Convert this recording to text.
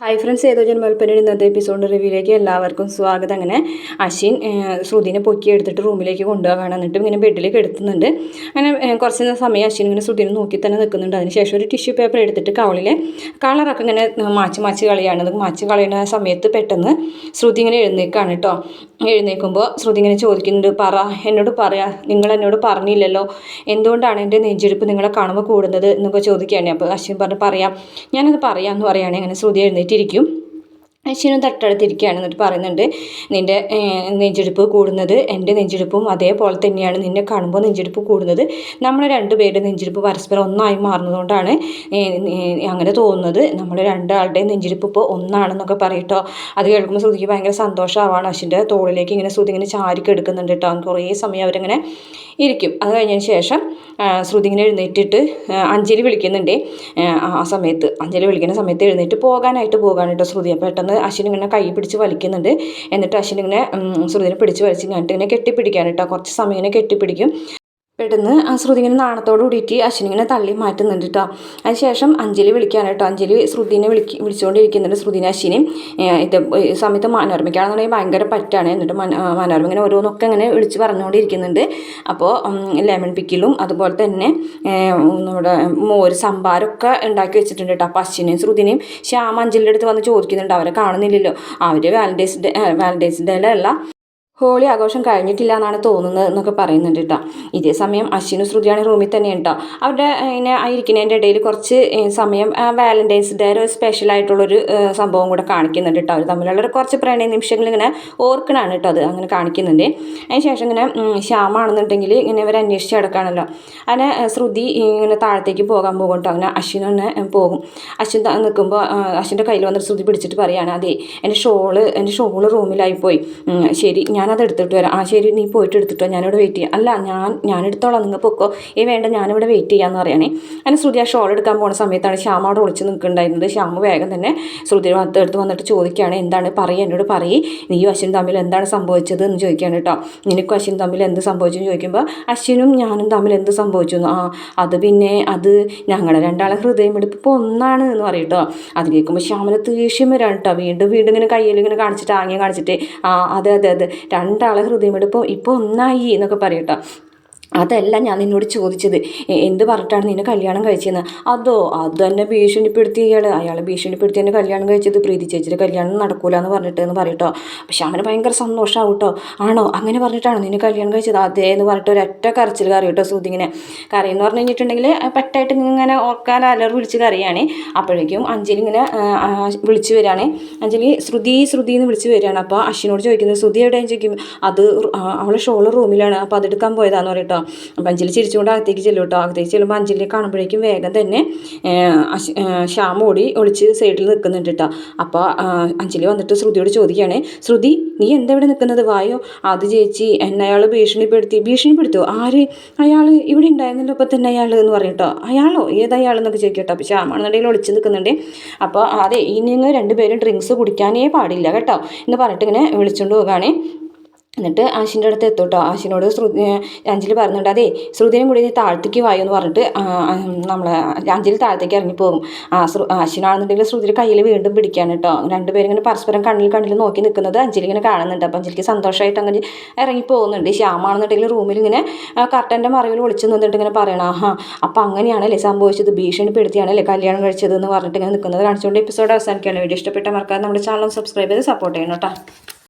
Hi friends ഏതോ ജന്മൽപ്പനയുടെ ഇന്നത്തെ episode റിവ്യൂയിലേക്ക് എല്ലാവർക്കും സ്വാഗതം. അങ്ങനെ അശ്വിൻ ശ്രുതിനെ പൊക്കി എടുത്തിട്ട് റൂമിലേക്ക് കൊണ്ടുപോകാൻ എന്നിട്ട് ഇങ്ങനെ ബെഡിലേക്ക് എടുത്തുന്നുണ്ട്. അങ്ങനെ കുറച്ച് സമയം അശ്വിൻ ഇങ്ങനെ ശ്രുതിനെ നോക്കി തന്നെ നിൽക്കുന്നുണ്ട്. അതിനുശേഷം ഒരു ടിഷ്യൂ പേപ്പർ എടുത്തിട്ട് കവളിലെ കളറൊക്കെ ഇങ്ങനെ മാച്ച് മാച്ച് കളിയാണ്. അത് മാച്ച് കളയുന്ന സമയത്ത് പെട്ടെന്ന് ശ്രുതി ഇങ്ങനെ എഴുന്നേക്കാണ് കേട്ടോ എഴുന്നേൽക്കുമ്പോൾ ശ്രുതി ഇങ്ങനെ ചോദിക്കുന്നുണ്ട് പറ എന്നോട് പറയാ നിങ്ങൾ എന്നോട് പറഞ്ഞില്ലല്ലോ. എന്തുകൊണ്ടാണ് എന്റെ നെഞ്ചെടുപ്പ് നിങ്ങളെ കാണുമ്പോൾ കൂടുന്നത്? എന്നൊക്കെ ചോദിക്കുകയാണ്. അപ്പോൾ അശ്വിൻ പറഞ്ഞ് പറയാം ഞാനത് പറയാമെന്ന് പറയുകയാണെങ്കിൽ അങ്ങനെ ശ്രുതി എഴുന്നേറ്റിരിക്കും അശ്വിനും തട്ടടുത്തിരിക്കുകയാണ് എന്നിട്ട് പറയുന്നുണ്ട് നിന്റെ നെഞ്ചെടുപ്പ് കൂടുന്നത് എന്റെ നെഞ്ചെടുപ്പും അതേപോലെ തന്നെയാണ് നിന്നെ കാണുമ്പോൾ നെഞ്ചെടുപ്പ് കൂടുന്നത്. നമ്മളെ രണ്ടുപേരുടെ നെഞ്ചെടുപ്പ് പരസ്പരം ഒന്നായി മാറുന്നതുകൊണ്ടാണ് അങ്ങനെ തോന്നുന്നത്. നമ്മൾ രണ്ടാളുടെയും നെഞ്ചെടുപ്പ് ഇപ്പോൾ ഒന്നാണെന്നൊക്കെ പറയട്ടോ അത് കേൾക്കുമ്പോൾ ശ്രുതിക്ക് ഭയങ്കര സന്തോഷമാവാണ്. അശ്വിന്റെ തോളിലേക്ക് ഇങ്ങനെ ശ്രുതി ഇങ്ങനെ ചാരിക്ക് എടുക്കുന്നുണ്ട് കേട്ടോ. കുറേ സമയം അവരിങ്ങനെ ഇരിക്കും. അത് കഴിഞ്ഞതിന് ശേഷം ശ്രുതി ഇങ്ങനെ എഴുന്നേറ്റിട്ട് അഞ്ജലി വിളിക്കുന്നുണ്ട്. ആ സമയത്ത് അഞ്ജലി വിളിക്കുന്ന സമയത്ത് എഴുന്നേറ്റ് പോകാനായിട്ട് പോകാനായിട്ടോ ശ്രുതി. പെട്ടെന്ന് അശ്വിൻ ഇങ്ങനെ കൈ പിടിച്ച് വലിക്കുന്നുണ്ട്. എന്നിട്ട് അശ്വിൻ ഇങ്ങനെ ശ്രുതിനെ പിടിച്ച് വലിച്ച് കഴിഞ്ഞിട്ട് ഇങ്ങനെ കെട്ടിപ്പിടിക്കാൻ കേട്ടോ. കുറച്ച് സമയം ഇങ്ങനെ കെട്ടിപ്പിടിക്കും. പെട്ടെന്ന് ശ്രുതി ഇങ്ങനെ നാണത്തോട് കൂടിയിട്ട് അശ്വിനി ഇങ്ങനെ തള്ളി മാറ്റുന്നുണ്ട് കേട്ടോ അതിനുശേഷം അഞ്ജലി വിളിക്കുകയാണ് കേട്ടോ അഞ്ജലി ശ്രുതിനെ വിളിക്ക് വിളിച്ചുകൊണ്ടിരിക്കുന്നുണ്ട് ശ്രുതിനെ അശ്വിനി ഇത് സമയത്ത് മനോരമയ്ക്കാണെന്നുണ്ടെങ്കിൽ ഭയങ്കര പറ്റാണ്. എന്നിട്ട് മനോരമ ഇങ്ങനെ ഓരോന്നൊക്കെ ഇങ്ങനെ വിളിച്ച് പറഞ്ഞുകൊണ്ടിരിക്കുന്നുണ്ട്. അപ്പോൾ ലെമൺ പിക്കിലും അതുപോലെ തന്നെ നമ്മുടെ മോര് സംഭാരമൊക്കെ ഉണ്ടാക്കി വെച്ചിട്ടുണ്ട് കേട്ടോ അപ്പോൾ അശ്വിനെയും ശ്രുതിനെയും ശ്യാമ അഞ്ജലിയുടെ അടുത്ത് വന്ന് ചോദിക്കുന്നുണ്ട്. അവരെ കാണുന്നില്ലല്ലോ. അവർ വാലന്റൈൻസ് ഡേ വാലന്റൈൻസ് ഡേയിലല്ല ഹോളി ആഘോഷം കഴിഞ്ഞിട്ടില്ല എന്നാണ് തോന്നുന്നത് എന്നൊക്കെ പറയുന്നുണ്ട് കേട്ടോ ഇതേ സമയം അശ്വിനും ശ്രുതിയാണ് റൂമിൽ തന്നെ കേട്ടോ അവരുടെ ഇങ്ങനെ ഇരിക്കുന്നതിന്റെ ഇടയിൽ കുറച്ച് സമയം വാലന്റൈൻസ് ഡേ ഒരു ഏഹ്, സംഭവം കൂടെ കാണിക്കുന്നുണ്ട് കേട്ടോ അവർ തമ്മിലുള്ള കുറച്ച് പ്രണയ നിമിഷങ്ങൾ ഇങ്ങനെ ഓർക്കണാണ് കേട്ടോ അത് അങ്ങനെ കാണിക്കുന്നുണ്ട്. അതിന് ശേഷം ഇങ്ങനെ ശ്യാമാണെന്നുണ്ടെങ്കിൽ ഇങ്ങനെ ഇവർ അന്വേഷിച്ച് കിടക്കുകയാണല്ലോ അങ്ങനെ ശ്രുതി ഇങ്ങനെ താഴത്തേക്ക് പോകാൻ പോകും കേട്ടോ അങ്ങനെ അശ്വിൻ തന്നെ പോകും. അശ്വിൻ നിൽക്കുമ്പോൾ അശ്വിന്റെ കയ്യിൽ വന്നിട്ട് ശ്രുതി പിടിച്ചിട്ട് പറയുകയാണ് അതെ എന്റെ ഷോൾ എന്റെ ഷോൾ റൂമിലായി പോയി ഞാൻ ശരി ഞാനത് എടുത്തിട്ട് വരാം. ആ ശരി നീ പോയിട്ട് എടുത്തിട്ടോ ഞാനിവിടെ വെയിറ്റ് ചെയ്യാം. അല്ല ഞാൻ ഞാൻ എടുത്തോളാം നിങ്ങൾ പൊക്കോ. ഏ വേണ്ട ഞാനിവിടെ വെയിറ്റ് ചെയ്യാമെന്ന് പറയണേ. അങ്ങനെ ശ്രുതി ആ ഷോൾ എടുക്കാൻ പോകുന്ന സമയത്താണ് ശ്യാമ അവിടെ ഒളിച്ച് നിൽക്കുന്നുണ്ടായിരുന്നത്. ശ്യാമ വേഗം തന്നെ ശ്രുതിയുടെ ഭാഗത്ത് എടുത്ത് വന്നിട്ട് ചോദിക്കുകയാണ് എന്താണ്? പറയുക എന്നോട് പറയും. നീയും അശ്വിനും തമ്മിൽ എന്താണ് സംഭവിച്ചത്? എന്ന് ചോദിക്കുകയാണ് കേട്ടോ നിനക്കും അശ്വിൻ തമ്മിൽ എന്ത് സംഭവിച്ചു എന്ന് ചോദിക്കുമ്പോൾ അശ്വിനും ഞാനും തമ്മിൽ എന്ത് സംഭവിച്ചു? ആ അത് പിന്നെ അത് ഞങ്ങളുടെ രണ്ടാളെ ഹൃദയമെടുപ്പ് ഇപ്പോൾ ഒന്നാണ് എന്ന് പറയും കേട്ടോ അത് കേൾക്കുമ്പോൾ ശ്യാമല ദേഷ്യം വരാണ് കേട്ടോ വീണ്ടും വീണ്ടും ഇങ്ങനെ കയ്യിൽ ഇങ്ങനെ കാണിച്ചിട്ട് ആംഗ്യം കാണിച്ചിട്ട് ആ അതെ അതെ അതെ. രണ്ടാളെ ഹൃദയമെടുപ്പ് ഇപ്പോൾ ഒന്നായി എന്നൊക്കെ പറയും കേട്ടോ. അതല്ല ഞാൻ നിന്നോട് ചോദിച്ചത്. എന്ത് പറഞ്ഞിട്ടാണ് നിന്നെ കല്യാണം കഴിച്ചതെന്ന് അതോ അത് തന്നെ ഭീഷണിപ്പെടുത്തി അയാൾ അയാളെ ഭീഷണിപ്പെടുത്തി എന്നെ കല്യാണം കഴിച്ചത് പ്രീതി ചേച്ചിയുടെ കല്യാണം നടക്കൂല എന്ന് പറഞ്ഞിട്ട് എന്ന് പറയട്ടോ. പക്ഷെ അവന് ഭയങ്കര സന്തോഷമാവും കേട്ടോ ആണോ? അങ്ങനെ പറഞ്ഞിട്ടാണോ നിന്നെ കല്യാണം കഴിച്ചത്? അതേ എന്ന് പറഞ്ഞിട്ട് ഒരൊറ്റ കരച്ചിൽ കറി കേട്ടോ സൂതി ഇങ്ങനെ കറിയെന്ന് പറഞ്ഞു കഴിഞ്ഞിട്ടുണ്ടെങ്കിൽ പെട്ടായിട്ട് ഇങ്ങനെ ഓർക്കാൻ അലർ വിളിച്ച് കറിയാണ് അപ്പോഴേക്കും അഞ്ജലി ഇങ്ങനെ വിളിച്ചു വരികയാണ് അഞ്ജലി ശ്രുതി ശ്രുതി എന്ന് വിളിച്ച് വരികയാണ് അപ്പോൾ അശ്വിനോട് ചോദിക്കുന്നത് ശ്രുതി എവിടെയാണ് ചോദിക്കും. അത് അവളെ ഷോൾ റൂമിലാണ്. അപ്പോൾ അതെടുക്കാൻ പോയതാന്ന് പറയും കേട്ടോ. അപ്പം അഞ്ചലി ചിരിച്ചുകൊണ്ട് അകത്തേക്ക് ചെല്ലും കേട്ടോ. അകത്തേക്ക് ചെല്ലുമ്പോൾ അഞ്ജലിയെ കാണുമ്പോഴേക്കും വേഗം തന്നെ ശ്യാം ഓടി ഒളിച്ച് സൈഡിൽ നിൽക്കുന്നുണ്ട് കേട്ടോ. അപ്പോൾ അഞ്ചലി വന്നിട്ട് ശ്രുതിയോട് ചോദിക്കുകയാണ് ശ്രുതി നീ എന്താ ഇവിടെ നിൽക്കുന്നത് വായോ? അത് ചേച്ചി എന്നെ അയാൾ ഭീഷണിപ്പെടുത്തി ഭീഷണിപ്പെടുത്തോ. ആര്? അയാൾ ഇവിടെ ഉണ്ടായിരുന്നല്ലോ അപ്പോൾ തന്നെ അയാൾ എന്ന് പറയും കേട്ടോ. അയാളോ? ഏതയാൾ എന്നൊക്കെ ചോദിക്കട്ടോ അപ്പോൾ ശ്യാമാണെന്നുണ്ടെങ്കിൽ ഒളിച്ച് നിൽക്കുന്നുണ്ട് അപ്പോൾ അതെ ഇനി നിങ്ങൾ രണ്ടുപേരും ഡ്രിങ്ക്സ് കുടിക്കാനേ പാടില്ല കേട്ടോ. എന്ന് പറഞ്ഞിട്ട് ഇങ്ങനെ വിളിച്ചുകൊണ്ട് പോകുകയാണേ എന്നിട്ട് ആശിന്റെ അടുത്ത് എത്തും ആശിനോട് ശ്രുതി അഞ്ജലി പറഞ്ഞിട്ട് അതെ ശ്രുതിനും കൂടി നീ താഴത്തേക്ക് വായോ എന്ന് പറഞ്ഞിട്ട് നമ്മളെ അഞ്ജലി താഴത്തേക്ക് ഇറങ്ങിപ്പോകും ആ ശ്രു ആശിനാണെന്നുണ്ടെങ്കിൽ ശ്രുതിയുടെ കയ്യിൽ വീണ്ടും പിടിക്കാൻ കേട്ടോ. രണ്ടുപേരും ഇങ്ങനെ പരസ്പരം കണ്ണിൽ കണ്ണിൽ നോക്കി നിൽക്കുന്നത് അഞ്ജലി ഇങ്ങനെ കാണുന്നുണ്ട്. അപ്പോൾ അഞ്ജലിക്ക് സന്തോഷമായിട്ട് അങ്ങനെ ഇറങ്ങി പോകുന്നുണ്ട്. ശ്യാമാണെന്നുണ്ടെങ്കിൽ റൂമിൽ ഇങ്ങനെ കർട്ടന്റെ മറവിൽ ഒളിച്ച് നിന്നിട്ട് ഇങ്ങനെ പറയണം. ആഹാ അപ്പോൾ അങ്ങനെയാണല്ലേ സംഭവിച്ചത്? ഭീഷണിപ്പെടുത്തിയാണല്ലേ കല്യാണം കഴിച്ചത്? എന്ന് പറഞ്ഞിട്ട് ഇങ്ങനെ നിൽക്കുന്നത്. കാണിച്ചുകൊണ്ട് എപ്പിസോഡ് അവസാനിക്കുകയാണ്. വീഡിയോ ഇഷ്ടപ്പെട്ട മറക്കാതെ നമ്മുടെ ചാനൽ സബ്സ്ക്രൈബ് ചെയ്ത് സപ്പോർട്ട് ചെയ്യണം കേട്ടോ.